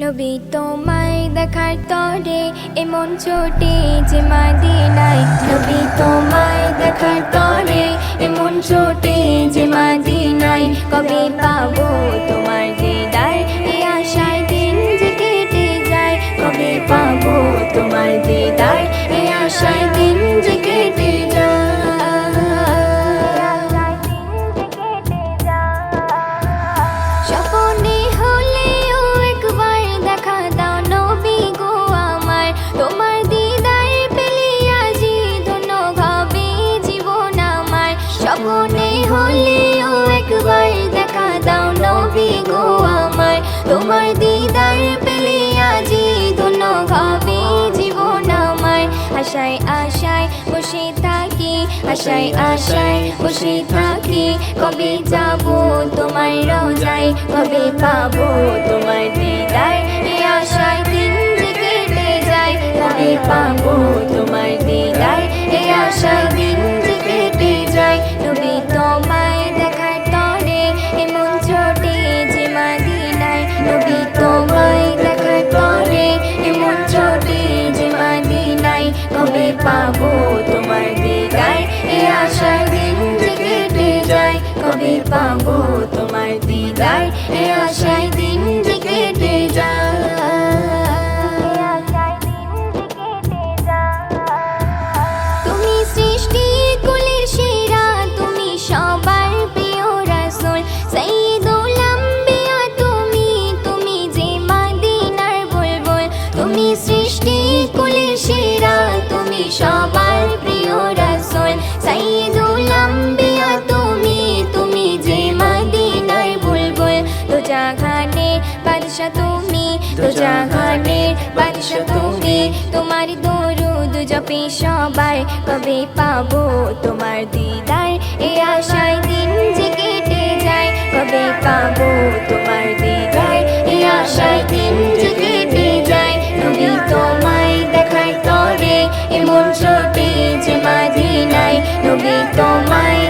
নবী তোমায় দেখার তরে এমন ছোটে যে মাদিনায়। নবী তোমায় দেখার তরে এমন ছোটে যে মাদিনায়। কবে পাবো তোমার দিদার? এই আশায় দিন যে কেটে যায়। কবে পাবো তোমার দিদার? এই আশায় দিন যে কেটে স্বপনে হলেও একবার দেখা দাও নবী গো আমার। তোমার দিদার পেলে আজি ধন্য হবে জীবন আমার। আশায় আশায় বসে থাকি, আশায় আশায় বসে থাকি। কবে যাব তোমার রোজায়? কবে পাবো তোমার পাবো তোমার দিদায় এ আশায় দিন কেটে যায় কবে পাবো তোমার দিদায় এ আশায় সবার প্রিয় রাসুল সাইদুল আম্বিয়া, তুমি তুমি যে মদিনার বুলবুল। তো জাগানে বাদশা তুমি তো বাদশা তুমি। তোমার দরুদ জপে সবাই কবে পাবো? তোমার দিদার এ আশায় ছোটে যে মাদিনায় নবী তোমায়